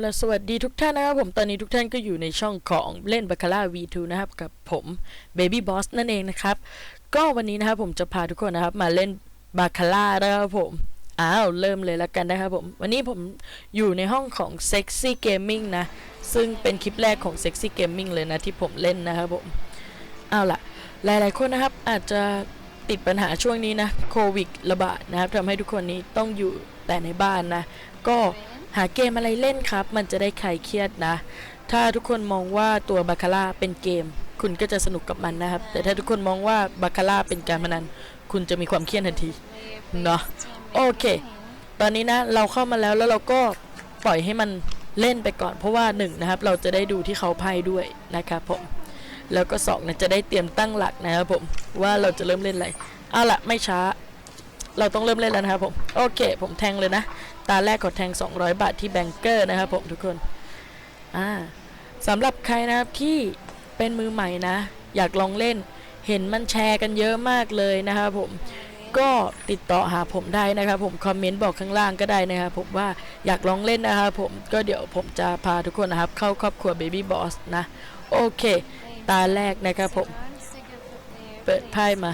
และสวัสดีทุกท่านนะครับผมตอนนี้ทุกท่านก็อยู่ในช่องของเล่นบาคาร่า V2 นะครับ กับผม Baby Boss นั่นเองนะครับ ก็วันนี้นะครับผมจะพาทุกคนนะครับมาเล่นบาคาร่านะครับผมอ้าวเริ่มเลยแล้วกันนะครับผม วันนี้ผมอยู่ในห้องของ Sexy Gaming นะ ซึ่งเป็นคลิปแรกของ Sexy Gaming เลยนะที่ผมเล่นนะครับผมเอาล่ะ หลายๆคนนะครับอาจจะติดปัญหาช่วงนี้นะโควิดระบาดนะครับทำให้ทุกคนนี้ต้องอยู่แต่ในบ้านนะ ก็ หาเกมอะไรเล่นครับ มันจะได้คลายเครียดนะ ถ้าทุกคนมองว่าตัวบาคาร่าเป็นเกม คุณก็จะสนุกกับมันนะครับ แต่ถ้าทุกคนมองว่าบาคาร่าเป็นการพนัน คุณจะมีความเครียดทันที เนาะโอเค ตอนนี้นะเราเข้ามาแล้วแล้วเราก็ปล่อยให้มันเล่นไปก่อนเพราะว่าหนึ่งนะครับเราจะได้ดูที่เขาไพ่ด้วยนะครับผมแล้วก็สองนะจะได้เตรียมตั้งหลักนะครับผมว่าเราจะเริ่มเล่นอะไรเอาละไม่ช้า เราต้องเริ่มเล่นแล้วนะครับผมโอเค ผมแทงเลยนะ ตาแรกกดแทง 200 บาทที่แบงเกอร์นะครับผมทุกคนอ่าสำหรับใครนะครับที่เป็นมือใหม่นะ อยากลองเล่น เห็นมันแชร์กันเยอะมากเลยนะครับผมก็ติดต่อหาผมได้นะครับผมคอมเมนต์บอกข้างล่างก็ได้นะครับผมว่าอยากลองเล่นนะครับผมก็เดี๋ยวผมจะพาทุกคนนะครับ เข้าครอบครัว Baby Boss นะ โอเค ตาแรกนะครับผม เปิดไพ่มา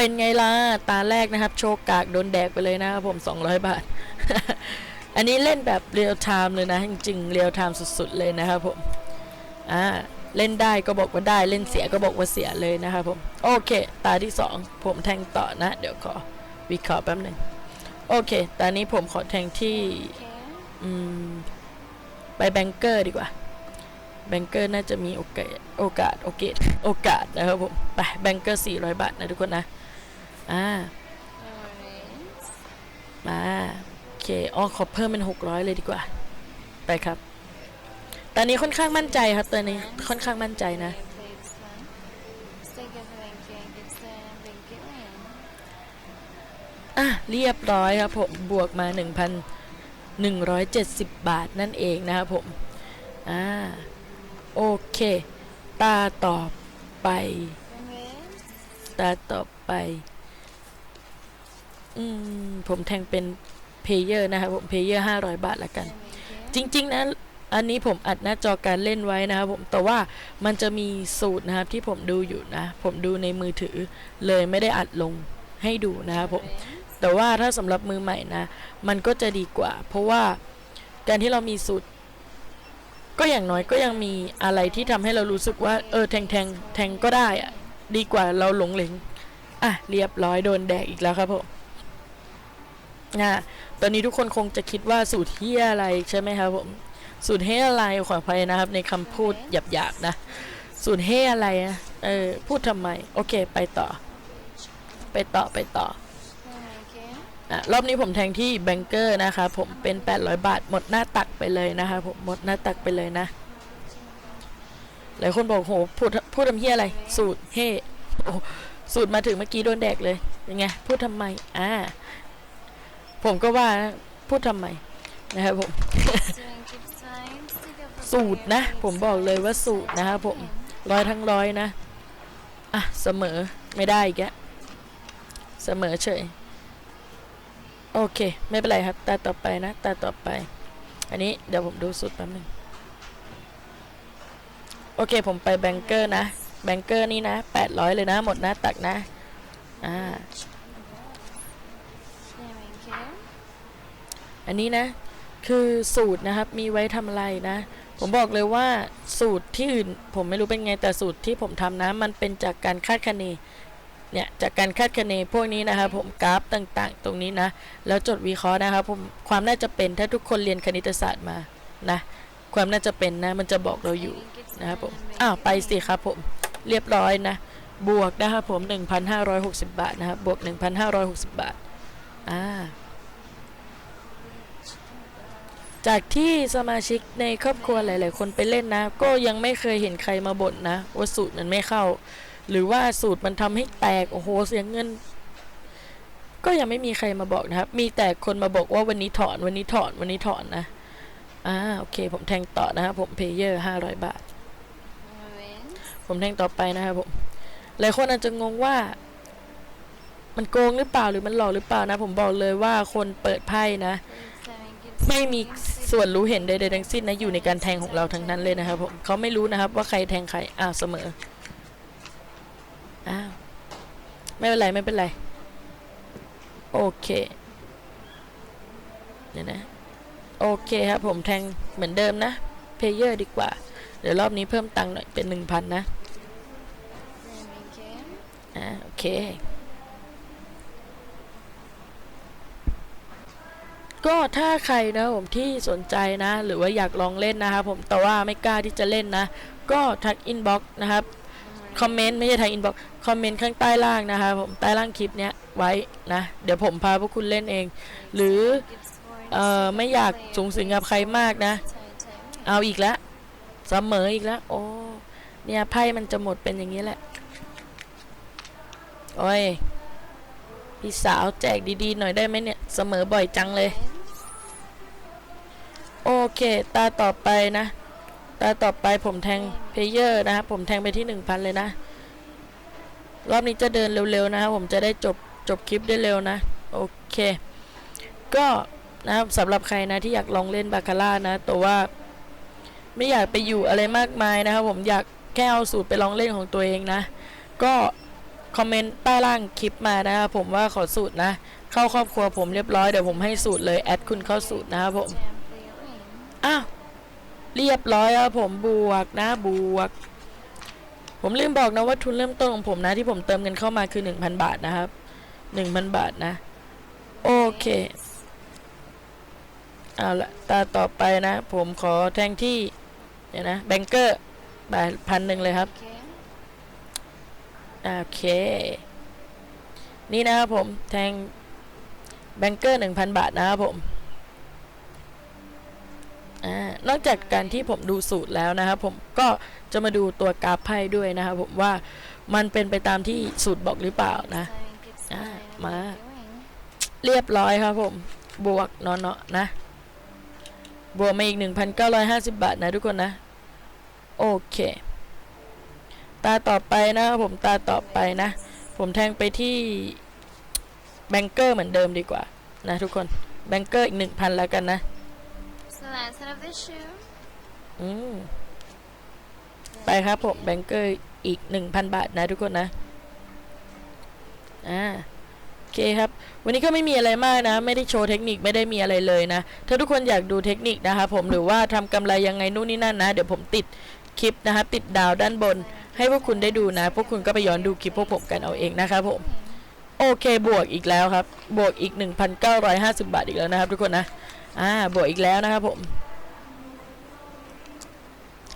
เป็นไงล่ะ ตาแรกนะครับ โชว์กากโดนแดกไปเลยนะครับผม 200 บาท อันนี้เล่นแบบเรียลไทม์เลยนะ จริงๆเรียลไทม์สุดๆเลยนะครับผม อ่า เล่นได้ก็บอกว่าได้ เล่นเสียก็บอกว่าเสียเลยนะครับผม โอเค ตาที่ 2 ผมแทงต่อนะ เดี๋ยวขอวิเคราะห์แป๊บหนึ่งโอเค ตอนนี้ผมขอแทงที่ อืม ไปแบงเกอร์ดีกว่า แบงเกอร์น่าจะมีโอกาส โอกาส โอกาส โอกาสนะครับผม ไป แบงเกอร์400 บาทนะทุกคนนะ อ่ามาโอเคอ๋อขอเพิ่มเป็น600เลยดีกว่า ไปครับ ตอนนี้ค่อนข้างมั่นใจครับตอนนี้ค่อนข้างมั่นใจนะ อะ เรียบร้อยครับผมบวกมา1,170บาทนั่นเองนะครับผม อ่า โอเค ตาต่อไป ตาต่อไป อืมผมแทงเป็นเพเยอร์นะครับผมเพเยอร์ห้าร้อยบาทละกัน จริง ๆนะอันนี้ผมอัดหน้าจอการเล่นไว้นะครับผมแต่ว่ามันจะมีสูตรนะครับที่ผมดูอยู่นะ ผมดูในมือถือเลยไม่ได้อัดลงให้ดูนะครับผมแต่ว่าถ้าสำหรับมือใหม่นะ มันก็จะดีกว่า เพราะว่าการที่เรามีสูตร ก็อย่างน้อยก็ยังมีอะไรที่ทำให้เรารู้สึกว่า เออแทงแทงแทงก็ได้อะดีกว่าเราหลงเหลงอะเรียบร้อยโดนแดกอีกแล้วครับผม อะตอนนี้ทุกคนคงจะคิดว่าสูตรเฮียอะไรใช่ไหมครับผม สูตรเฮอะไรขออภัยนะครับ ในคำพูดหยาบๆนะ สูตรเฮอะไรนะเออพูดทำไม โอเค ไปต่อ ไปต่อไปต่ออะรอบนี้ผมแทงที่แบงเกอร์นะครับผมเป็น 800 บาท หมดหน้าตักไปเลยนะครับผมหมดหน้าตักไปเลยนะหลายคนบอกโหพูดพูดทำเฮียอะไร สูตรเฮโอ้สูตรมาถึงเมื่อกี้โดนแดกเลยยังไงพูดทำไมอ่า ผมก็ว่านะพูดทำไมนะครับผม สูตรนะ ผมบอกเลยว่าสูตรนะครับผมร้อยทั้งร้อยนะ อะ เสมอไม่ได้อีกแล้วเสมอเฉย โอเค ไม่เป็นไรครับ ตาต่อไปนะ ตาต่อไป อันนี้เดี๋ยวผมดูสูตรแป๊บนึงโอเค ผมไปแบงเกอร์นะ แบงเกอร์นี่นะ 800 เลยนะ หมดนะ ตักนะ อ่า อันนี้นะ คือสูตรนะครับ มีไว้ทำอะไรนะ ผมบอกเลยว่าสูตรที่อื่น ผมไม่รู้เป็นไงแต่สูตรที่ผมทำนะ มันเป็นจากการคาดคะเนเนี่ยจากการคาดคะเนพวกนี้นะครับผมกราฟต่างๆ ตรงนี้นะ แล้วจดวิเคราะห์นะครับผมความน่าจะเป็นถ้าทุกคนเรียนคณิตศาสตร์มานะความน่าจะเป็นนะ มันจะบอกเราอยู่นะครับผมอ้าวไปสิครับผมเรียบร้อยนะ บวกนะครับผม 1,560 บาทนะครับบวก 1,560 บาทอ่า จากที่สมาชิกในครอบครัวหลาย ๆ คนไปเล่นนะ ก็ยังไม่เคยเห็นใครมาบ่นนะว่าสูตรมันไม่เข้า หรือว่าสูตรมันทำให้แตก โอ้โหเสียเงิน ก็ยังไม่มีใครมาบอกนะครับ มีแต่คนมาบอกว่าวันนี้ถอน วันนี้ถอน วันนี้ถอนนะ อ่า โอเค ผมแทงต่อนะครับผมเพเยอร์ห้าร้อยบาท ผมแทงต่อไปนะครับผม หลายคนอาจจะงงว่า มันโกงหรือเปล่าหรือมันหลอกหรือเปล่านะ ผมบอกเลยว่าคนเปิดไพ่นะ ไม่มีส่วนรู้เห็นใดๆทั้งสิ้นนะอยู่ในการแทงของเราทั้งนั้นเลยนะครับผมเขาไม่รู้นะครับว่าใครแทงใครอ้าวเสมออ้าวไม่เป็นไรไม่เป็นไร โอเคเดี๋ยวนะโอเคครับผมแทงเหมือนเดิมนะเพเยอร์ดีกว่า เดี๋ยวรอบนี้เพิ่มตังค์หน่อยเป็นหนึ่งพันนะอ่าโอเค ก็ถ้าใครนะผมที่สนใจนะ หรือว่าอยากลองเล่นนะครับผมแต่ว่าไม่กล้าที่จะเล่นนะ ก็ทักอินบ็อกซ์นะครับคอมเมนต์ไม่ใช่ทักอินบ็อกซ์คอมเมนต์ข้างใต้ล่างนะครับผมใต้ล่างคลิปเนี้ยไว้นะ เดี๋ยวผมพาพวกคุณเล่นเอง หรือเอ่อไม่อยากสูงสิงกับใครมากนะ เอาอีกแล้วเสมออีกแล้วโอ้เนี่ยไพ่มันจะหมดเป็นอย่างนี้แหละ โอ้ย พี่สาวแจกดีๆ หน่อยได้ไหมเนี่ย เสมอบ่อยจังเลย โอเค ตาต่อไปนะ ตาต่อไปผมแทงเพเยอร์นะครับผมแทงไปที่1,000เลยนะ รอบนี้จะเดินเร็วๆนะครับผมจะได้จบจบคลิปได้เร็วนะ โอเค ก็นะครับสำหรับใครนะที่อยากลองเล่นบาคาร่านะ แต่ว่าไม่อยากไปอยู่อะไรมากมายนะครับผมอยากแค่เอาสูตรไปลองเล่นของตัวเองนะ ก็ คอมเมนต์ใต้ล่างคลิปมานะครับผมว่าขอสูตรนะ เข้าครอบครัวผมเรียบร้อยเดี๋ยวผมให้สูตรเลยแอดคุณเข้าสูตรนะครับผมอ้าวเรียบร้อยครับผมบวกนะบวก ผมลืมบอกนะว่าทุนเริ่มต้นของผมนะ ที่ผมเติมเงินเข้ามาคือ 1,000 บาทนะครับ 1,000 บาทนะ โอเคเอาละตาต่อไปนะ ผมขอแทงที่เดี๋ยนะแบงเกอร์บาทพันหนึ่งเลยครับ โอเค นี่นะครับผมแทงแบงเกอร์หนึ่งพันบาทนะครับผมอ่านอกจากการที่ผมดูสูตรแล้วนะครับผมก็จะมาดูตัวกราฟไพ่ด้วยนะครับผมว่ามันเป็นไปตามที่สูตรบอกหรือเปล่านะอ่ามาเรียบร้อยครับผม บวกเนาะเนาะนะ บวกมาอีก 1,950 บาทนะทุกคนนะ โอเค ตาต่อไปนะครับผมตาต่อไปนะ ผมแทงไปที่แบงเกอร์เหมือนเดิมดีกว่า นะทุกคนแบงเกอร์อีก1,000แล้วกันนะ It's the last set of this shoe. อืมไปครับผมแบงเกอร์อีก1,000บาทนะทุกคนนะ อ่าโอเคครับ วันนี้ก็ไม่มีอะไรมากนะ ไม่ได้โชว์เทคนิคไม่ได้มีอะไรเลยนะ ถ้าทุกคนอยากดูเทคนิคนะครับผมหรือว่าทำกำไรยังไงนู่นนี่นั่นนะ เดี๋ยวผมติด คลิปนะครับติดดาวด้านบน ให้พวกคุณได้ดูนะ พวกคุณก็ไปย้อนดูคลิปพวกผมกันเอาเองนะครับผม โอเคบวกอีกแล้วครับ บวกอีก 1,950 บาทอีกแล้วนะครับทุกคนนะ อ่าบวกอีกแล้วนะครับผม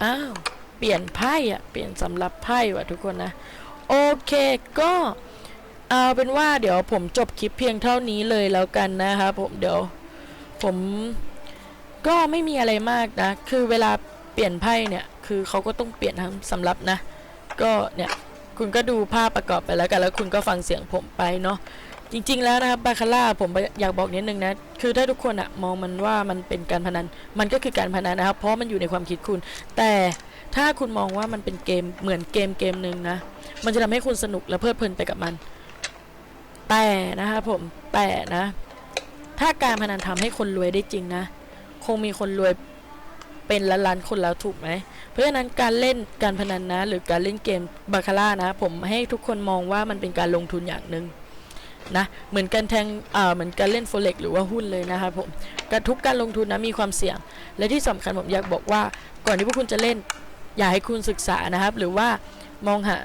อ้าว เปลี่ยนไพ่อะเปลี่ยนสำหรับไพ่ว่ะทุกคนนะ โอเคก็เอาเป็นว่าเดี๋ยวผมจบคลิปเพียงเท่านี้เลยแล้วกันนะครับผมเดี๋ยวผมก็ไม่มีอะไรมากนะ คือเวลาเปลี่ยนไพ่เนี่ย คือเขาก็ต้องเปลี่ยนทั้งสำหรับนะ ก็เนี่ยคุณก็ดูภาพประกอบไปแล้วกัน แล้วคุณก็ฟังเสียงผมไปเนาะจริง ๆ แล้วนะครับบาคาร่าผมอยากบอกนิดนึงนะคือถ้าทุกคนอะมองมันว่ามันเป็นการพนัน มันก็คือการพนันนะครับ เพราะมันอยู่ในความคิดคุณ แต่ถ้าคุณมองว่ามันเป็นเกมเหมือนเกมเกมหนึ่งนะ มันจะทำให้คุณสนุกและเพลิดเพลินไปกับมัน แต่นะครับผมแต่นะ ถ้าการพนันทำให้คนรวยได้จริงนะ คงมีคนรวย เป็นล้านๆคนแล้วถูกไหม เพราะฉะนั้นการเล่นการพนันนะ หรือการเล่นเกมบาคาร่านะ ผมให้ทุกคนมองว่ามันเป็นการลงทุนอย่างหนึ่งนะเหมือนการแทงอ่าเหมือนการเล่นโฟเล็กหรือว่าหุ้นเลยนะครับผมการทุกการลงทุนนะมีความเสี่ยง และที่สำคัญผมอยากบอกว่า ก่อนที่พวกคุณจะเล่น อย่าให้คุณศึกษานะครับ หรือว่ามองหา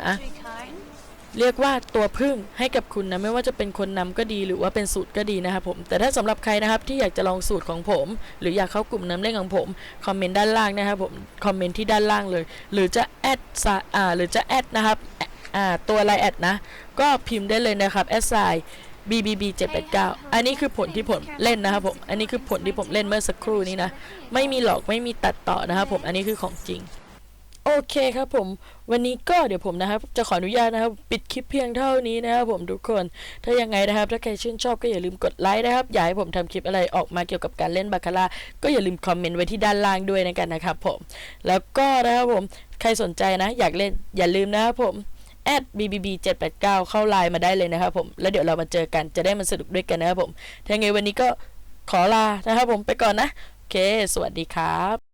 เรียกว่าตัวพึ่งให้กับคุณนะไม่ว่าจะเป็นคนนำก็ดีหรือว่าเป็นสูตรก็ดีนะครับผมแต่ถ้าสำหรับใครนะครับที่อยากจะลองสูตรของผม หรืออยากเข้ากลุ่มน้ำเล่นของผมคอมเมนต์ด้านล่างนะครับผมคอมเมนต์ที่ด้านล่างเลย หรือจะแอดซะอ่าหรือจะแอดนะครับอ่าตัวไลน์แอดนะ ก็พิมพ์ได้เลยนะครับแอดไซ BBB 789 อันนี้คือผลที่ผมเล่นนะครับผม อันนี้คือผลที่ผมเล่นเมื่อสักครู่นี้นะ ไม่มีหลอกไม่มีตัดต่อนะครับผม อันนี้คือของจริง โอเคครับผม วันนี้ก็เดี๋ยวผมนะครับ จะขออนุญาตนะครับ ปิดคลิปเพียงเท่านี้นะครับผมทุกคน ถ้ายังไงนะครับ ถ้าใครชื่นชอบก็อย่าลืมกดไลค์นะครับ อยากให้ผมทำคลิปอะไรออกมาเกี่ยวกับการเล่นบาคาร่าก็อย่าลืมคอมเมนต์ไว้ที่ด้านล่างด้วยนะกันนะครับผม แล้วก็นะครับผมใครสนใจนะ อยากเล่นอย่าลืมนะครับผม @bbb 789เข้าไลน์มาได้เลยนะครับผม แล้วเดี๋ยวเรามาเจอกันจะได้มาสนุกด้วยกันนะครับผมถ้าไงวันนี้ก็ขอลานะครับผมไปก่อนนะ โอเค สวัสดีครับ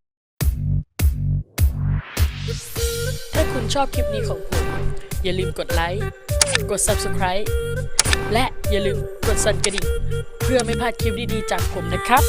คุณชอบคลิปนี้ของผม อย่าลืมกดไลค์ กด Subscribe และอย่าลืมกดสั่นกระดิ่ง เพื่อไม่พลาดคลิปดีๆจากผมนะครับ